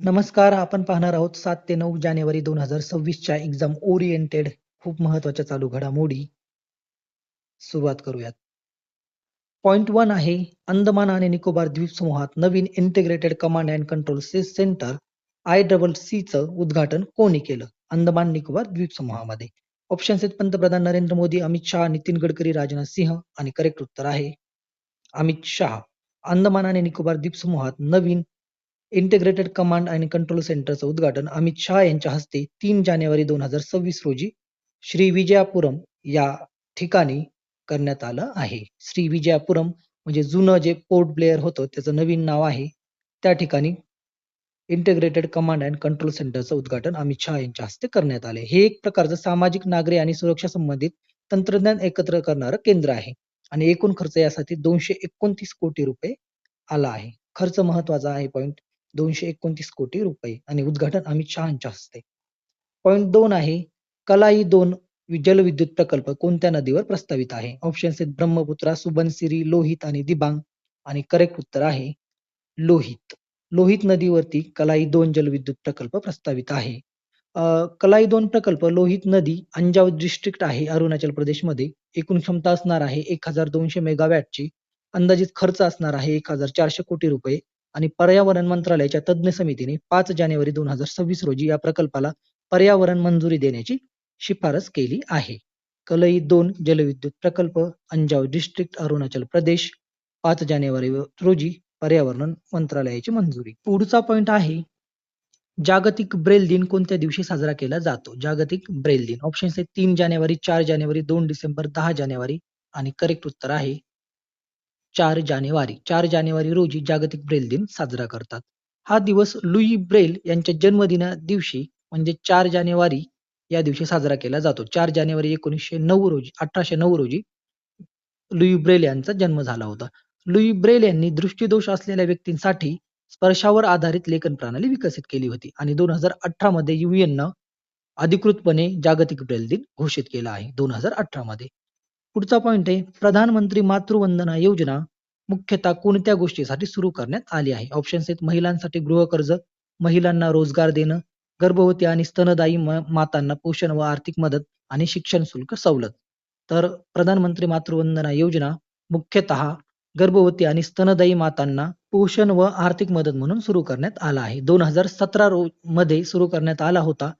नमस्कार आपण पाहणार आहोत सात ते नऊ जानेवारी दोन हजार सव्वीसच्या एक्झाम ओरिएंटेड खूप महत्त्वाच्या चालू घडामोडी. सुरुवात करूयात. पॉइंट वन आहे अंदमान आणि निकोबार द्वीप समूहात नवीन integrated command and control centre I double C उद्घाटन कोणी केलं? अंदमान निकोबार द्वीप समूहामध्ये. ऑप्शन्स आहेत पंतप्रधान नरेंद्र मोदी अमित शहा नितीन गडकरी राजनाथ सिंह आणि करेक्ट उत्तर आहे अमित शहा. अंदमान आणि निकोबार द्वीप समूहात नवीन इंटिग्रेटेड कमांड आणि कंट्रोल सेंटरचं उद्घाटन अमित शहा यांच्या हस्ते तीन जानेवारी दोन हजार सव्वीस रोजी श्री विजयापुरम या ठिकाणी करण्यात आलं आहे. श्री विजयापुरम म्हणजे जुनं जे पोर्ट ब्लेअर होतं त्याचं नवीन नाव आहे. त्या ठिकाणी इंटिग्रेटेड कमांड अँड कंट्रोल सेंटरचं उद्घाटन अमित शहा यांच्या हस्ते करण्यात आले. हे एक प्रकारचं सामाजिक नागरी आणि सुरक्षा संबंधित तंत्रज्ञान एकत्र करणारं केंद्र आहे. आणि एकूण खर्च यासाठी दोनशे एकोणतीस कोटी रुपये आला आहे. खर्च महत्त्वाचा आहे. पॉईंट दोनशे एकोणतीस कोटी रुपये आणि उद्घाटन अमित शहाच्या हस्ते. पॉईंट दोन आहे कलाई दोन जलविद्युत प्रकल्प कोणत्या नदीवर प्रस्तावित आहे? ऑप्शन्स आहेत ब्रह्मपुत्रा सुबनसिरी लोहित आणि दिबांग. आणि करेक्ट उत्तर आहे लोहित. लोहित नदीवरती कलाई दोन जलविद्युत प्रकल्प प्रस्तावित आहे. कलाई दोन प्रकल्प लोहित नदी अंजाव डिस्ट्रिक्ट आहे अरुणाचल प्रदेशमध्ये. एकूण क्षमता असणार आहे एक हजार दोनशे मेगावॅटची अंदाजित खर्च असणार आहे एक हजार चारशे कोटी रुपये. आणि पर्यावरण मंत्रालयाच्या तज्ज्ञ समितीने पाच जानेवारी दोन हजार सव्वीस रोजी या प्रकल्पाला पर्यावरण मंजुरी देण्याची शिफारस केली आहे. कलई दोन जलविद्युत प्रकल्प अंजाव डिस्ट्रिक्ट अरुणाचल प्रदेश पाच जानेवारी रोजी पर्यावरण मंत्रालयाची मंजुरी. पुढचा पॉइंट आहे जागतिक ब्रेल दिन कोणत्या दिवशी साजरा केला जातो? जागतिक ब्रेल दिन. ऑप्शन्स आहेत तीन जानेवारी चार जानेवारी दोन डिसेंबर दहा जानेवारी आणि करेक्ट उत्तर आहे चार जानेवारी. चार जानेवारी रोजी जागतिक ब्रेल दिन साजरा करतात. हा दिवस लुई ब्रेल यांच्या जन्मदिना दिवशी म्हणजे चार जानेवारी या दिवशी साजरा केला जातो. चार जानेवारी एकोणीसशे नऊ रोजी अठराशे नऊ रोजी लुई ब्रेल यांचा जन्म झाला होता. लुई ब्रेल यांनी दृष्टीदोष असलेल्या व्यक्तींसाठी स्पर्शावर आधारित लेखन प्रणाली विकसित केली होती आणि दोन हजार अठरा मध्ये युएन न अधिकृतपणे जागतिक ब्रेल दिन घोषित केला आहे. दोन हजार अठरा मध्ये. पुढचा पॉइंट आहे प्रधानमंत्री मातृवंदना योजना मुख्यतः कोणत्या गोष्टीसाठी सुरू करण्यात आली आहे? ऑप्शन्स आहेत महिलांसाठी गृहकर्ज महिलांना रोजगार देणं गर्भवती आणि स्तनदायी मातांना पोषण व आर्थिक मदत आणि शिक्षण शुल्क सवलत. तर प्रधानमंत्री मातृवंदना योजना मुख्यतः गर्भवती आणि स्तनदायी मातांना पोषण व आर्थिक मदत म्हणून सुरू करण्यात आला आहे. दोन हजार सतरा मध्ये सुरू करण्यात आला होता.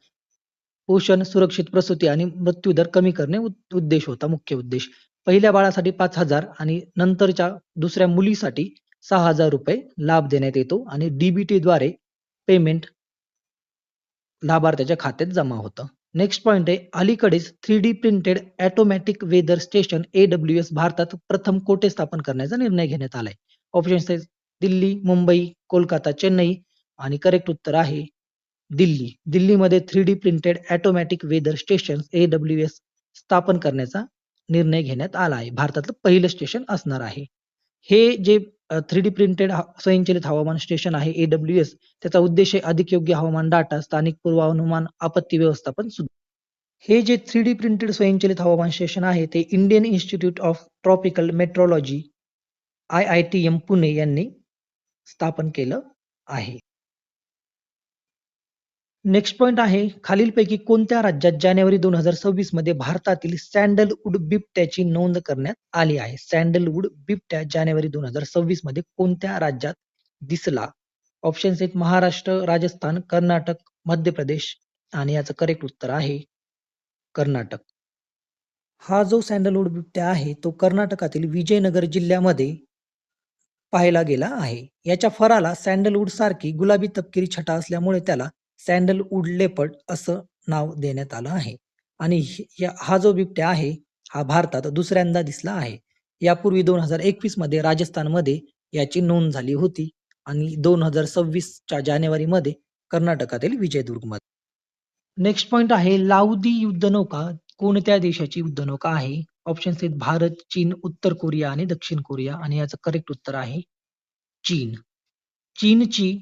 पोषण सुरक्षित प्रसूती आणि मृत्यू दर कमी करणे उद्देश होता मुख्य उद्देश. पहिल्या बाळासाठी पाच हजार आणि नंतरच्या दुसऱ्या मुलीसाठी सहा हजार रुपये लाभ देण्यात येतो आणि डीबीटी द्वारे पेमेंट लाभार्थ्याच्या खात्यात जमा होतं. नेक्स्ट पॉइंट आहे अलीकडेच three D printed automatic weather station A W S भारतात प्रथम कोठे स्थापन करण्याचा निर्णय घेण्यात आलाय. ऑप्शन्स आहेत दिल्ली मुंबई कोलकाता चेन्नई आणि करेक्ट उत्तर आहे. दिल्ली. दिल्लीमध्ये three D printed automatic weather station A W S स्थापन करण्याचा निर्णय घेण्यात आला आहे. भारतातलं पहिलं स्टेशन असणार आहे. हे जे थ्री डी प्रिंटेड स्वयंचलित हवामान स्टेशन आहे एडब्ल्यू एस त्याचा उद्देश आहे अधिक योग्य हवामान डाटा स्थानिक पूर्वानुमान आपत्ती व्यवस्थापन सुद्धा. हे जे थ्री डी प्रिंटेड स्वयंचलित हवामान स्टेशन आहे ते Indian Institute of Tropical Meteorology I I T M Pune यांनी स्थापन केलं आहे. नेक्स्ट पॉइंट आहे खालीलपैकी कोणत्या राज्यात जानेवारी दोन हजार सव्वीसमध्ये भारतातील सँडलवूड बिबट्याची नोंद करण्यात आली आहे? सँडलवूड बिबट्या जानेवारी दोन हजार सव्वीसमध्ये कोणत्या राज्यात दिसला? ऑप्शन्स आहेत महाराष्ट्र राजस्थान कर्नाटक मध्य प्रदेश आणि याचं करेक्ट उत्तर आहे कर्नाटक. हा जो सँडलवूड बिबट्या आहे तो कर्नाटकातील विजयनगर जिल्ह्यामध्ये पाहायला गेला आहे. याच्या फराला सँडलवूड सारखी गुलाबी तपकिरी छटा असल्यामुळे त्याला सँडलवूड लेपर्ड असं नाव देण्यात आलं आहे. आणि हा जो बिबट्या आहे हा भारतात दुसऱ्यांदा दिसला आहे. यापूर्वी दोन हजार एकवीसमध्ये राजस्थानमध्ये याची नोंद झाली होती आणि दोन हजार सव्वीसच्या जानेवारीमध्ये कर्नाटकातील विजयदुर्गमध्ये नेक्स्ट पॉइंट आहे लाउदी युद्धनौका कोणत्या देशाची युद्धनौका आहे? ऑप्शन आहेत भारत चीन उत्तर कोरिया आणि दक्षिण कोरिया. आणि याचं करेक्ट उत्तर आहे चीन. चीनची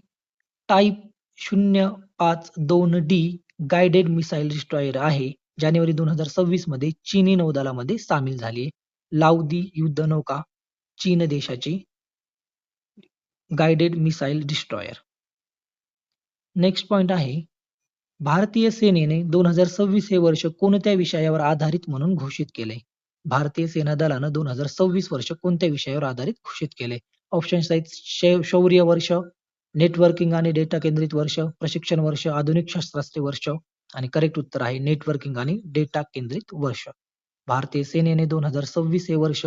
टाईप शून्य पाच दोन डी गायडेड मिसाईल डिस्ट्रॉयर आहे जानेवारी दोन हजार सव्वीसमध्ये चीनी नौदलामध्ये सामील झाली लाउदी युद्धनौका चीन देशाची guided missile destroyer next point आहे भारतीय सेनेने दोन हजार सव्वीस हे वर्ष कोणत्या विषयावर आधारित म्हणून घोषित केले? भारतीय सेना दलानं दोन हजार सव्वीस वर्ष कोणत्या विषयावर आधारित घोषित केले? ऑप्शन्स आहेत शौर्य वर्ष नेटवर्किंग आणि डेटा केंद्रित वर्ष प्रशिक्षण वर्ष आधुनिक शस्त्रास्त्रे वर्ष आणि करेक्ट उत्तर आहे नेटवर्किंग आणि डेटा केंद्रित वर्ष. भारतीय सेनेने दोन हजार सव्वीस हे वर्ष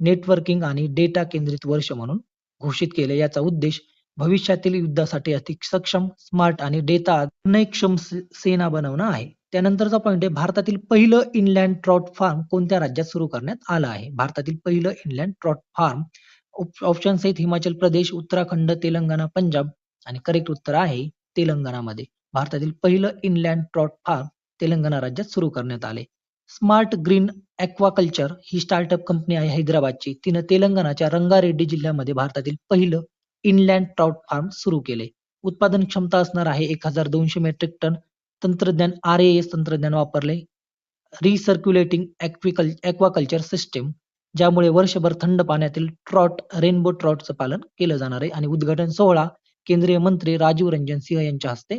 नेटवर्किंग आणि डेटा केंद्रित वर्ष म्हणून घोषित केले. याचा उद्देश भविष्यातील युद्धासाठी अधिक सक्षम स्मार्ट आणि डेटा क्षम सेना बनवणं आहे. त्यानंतरचा पॉईंट आहे भारतातील पहिलं इनलँड ट्रॉट फार्म कोणत्या राज्यात सुरू करण्यात आलं आहे? भारतातील पहिलं इनलँड ट्रॉट फार्म ऑप्शन्स आहेत हिमाचल प्रदेश उत्तराखंड तेलंगणा पंजाब आणि करेक्ट उत्तर आहे तेलंगणामध्ये. भारतातील पहिलं इनलँड ट्रॉट फार्म तेलंगणा राज्यात सुरू करण्यात आले. स्मार्ट ग्रीन ॲक्वाकल्चर ही स्टार्टअप कंपनी आहे हैदराबादची. तिनं तेलंगणाच्या रंगारेड्डी जिल्ह्यामध्ये भारतातील पहिलं इनलँड ट्रॉट फार्म सुरू केले. उत्पादन क्षमता असणार आहे एक हजार दोनशे मेट्रिक टन तंत्रज्ञान आर ए एस तंत्रज्ञान वापरले. रिसर्क्युलेटिंग ॲक्विकल सिस्टीम ज्यामुळे वर्षभर थंड पाण्यातील ट्रॉट रेनबो ट्रॉटचं पालन केलं जाणार आहे. आणि उद्घाटन सोहळा केंद्रीय मंत्री राजीव रंजन सिंह यांच्या हस्ते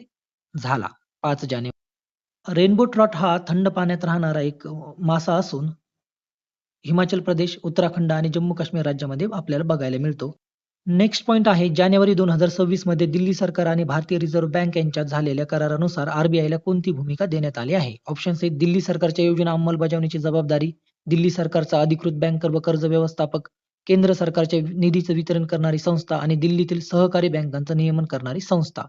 झाला. पाच जानेवारी. रेनबो ट्रॉट हा थंड पाण्यात राहणारा एक मासा असून हिमाचल प्रदेश उत्तराखंड आणि जम्मू काश्मीर राज्यामध्ये आपल्याला बघायला मिळतो. नेक्स्ट पॉइंट आहे जानेवारी दोन हजार सव्वीसमध्ये दिल्ली सरकार आणि भारतीय रिझर्व्ह बँक यांच्यात झालेल्या करारानुसार आरबीआयला कोणती भूमिका देण्यात आली आहे? ऑप्शन्स आहेत दिल्ली सरकारच्या योजना अंमलबजावणीची जबाबदारी दिल्ली सरकारचा अधिकृत बँकर व कर्ज व्यवस्थापक केंद्र सरकारच्या निधीचं वितरण करणारी संस्था आणि दिल्लीतील सहकारी बँकांचं नियमन करणारी संस्था.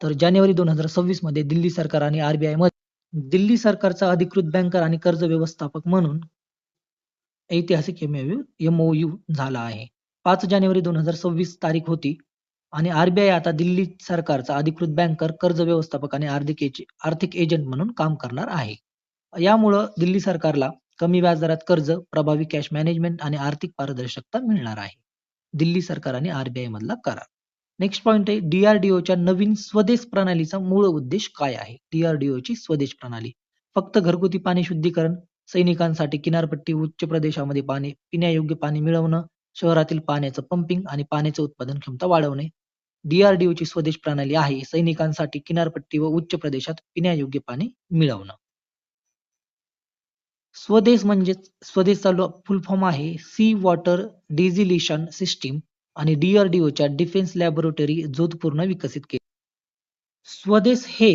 तर जानेवारी दोन हजार सव्वीसमध्ये दिल्ली सरकार आणि आरबीआयमध्ये दिल्ली सरकारचा अधिकृत बँकर आणि कर्ज व्यवस्थापक म्हणून ऐतिहासिक एमओयू झाला आहे. पाच जानेवारी दोन हजार सव्वीस तारीख होती आणि आरबीआय आता दिल्ली सरकारचा अधिकृत बँकर कर्ज व्यवस्थापक आणि आर्थिक आर्थिक एजंट म्हणून काम करणार आहे. यामुळं दिल्ली सरकारला कमी व्याजदरात कर्ज प्रभावी कॅश मॅनेजमेंट आणि आर्थिक पारदर्शकता मिळणार आहे. दिल्ली सरकार आणि आरबीआय मधला करार. नेक्स्ट पॉइंट आहे डीआरडीओच्या नवीन स्वदेश प्रणालीचा मूळ उद्देश काय आहे? DRDO ची स्वदेश प्रणाली. फक्त घरगुती पाणी शुद्धीकरण सैनिकांसाठी किनारपट्टी उच्च प्रदेशामध्ये पाणी पिण्यायोग्य पाणी मिळवणं शहरातील पाण्याचं पंपिंग आणि पाण्याचं उत्पादन क्षमता वाढवणे. DRDO ची स्वदेश प्रणाली आहे सैनिकांसाठी किनारपट्टी व उच्च प्रदेशात पिण्यायोग्य पाणी मिळवणं. स्वदेश म्हणजेच स्वदेशचा फुल फॉर्म आहे सी वॉटर डिझिलेशन सिस्टीम आणि DRDO च्या डिफेन्स लॅबोरेटरी जोधपूरनं विकसित केले. स्वदेश हे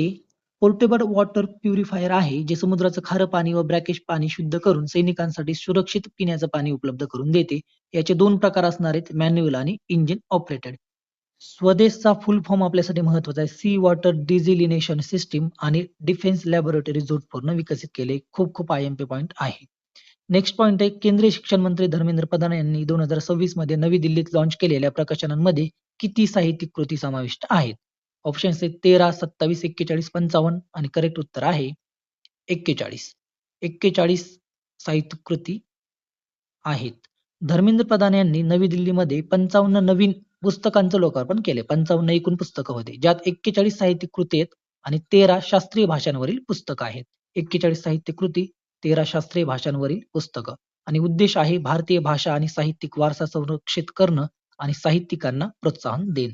पोर्टेबल वॉटर प्युरिफायर आहे जे समुद्राचं खारं पाणी व ब्रॅकेश पाणी शुद्ध करून सैनिकांसाठी सुरक्षित पिण्याचं पाणी उपलब्ध करून देते. याचे दोन प्रकार असणार आहेत मॅन्युअल आणि इंजिन ऑपरेटेड स्वदेशचा फुल फॉर्म आपल्यासाठी महत्त्वाचा आहे. सी वॉटर डिझिलिनेशन सिस्टीम आणि डिफेन्स लॅबोरेटरी जोधपूरनं विकसित केले. खूप खूप आय एम पी पॉईंट आहे. नेक्स्ट पॉईंट आहे केंद्रीय शिक्षण मंत्री धर्मेंद्र प्रधान यांनी दोन हजार सव्वीसमध्ये नवी दिल्लीत लॉन्च केलेल्या प्रकाशनांमध्ये किती साहित्यिक कृती समाविष्ट आहेत? ऑप्शन्स आहेत तेरा सत्तावीस एक्केचाळीस पंचावन्न आणि करेक्ट उत्तर आहे एक्केचाळीस. एक्केचाळीस साहित्यिक कृती आहेत. धर्मेंद्र प्रधान यांनी नवी दिल्लीमध्ये पंचावन्न नवीन पुस्तकांचं लोकार्पण केले. पंचावन्न एकूण पुस्तकं होते. ज्यात एक्केचाळीस साहित्यिक कृती आहेत आणि तेरा शास्त्रीय भाषांवरील पुस्तकं आहेत. एक्केचाळीस साहित्य कृती तेरा शास्त्रीय भाषांवरील पुस्तकं. आणि उद्देश आहे भारतीय भाषा आणि साहित्यिक वारसा संरक्षित करणं आणि साहित्यिकांना प्रोत्साहन देणं.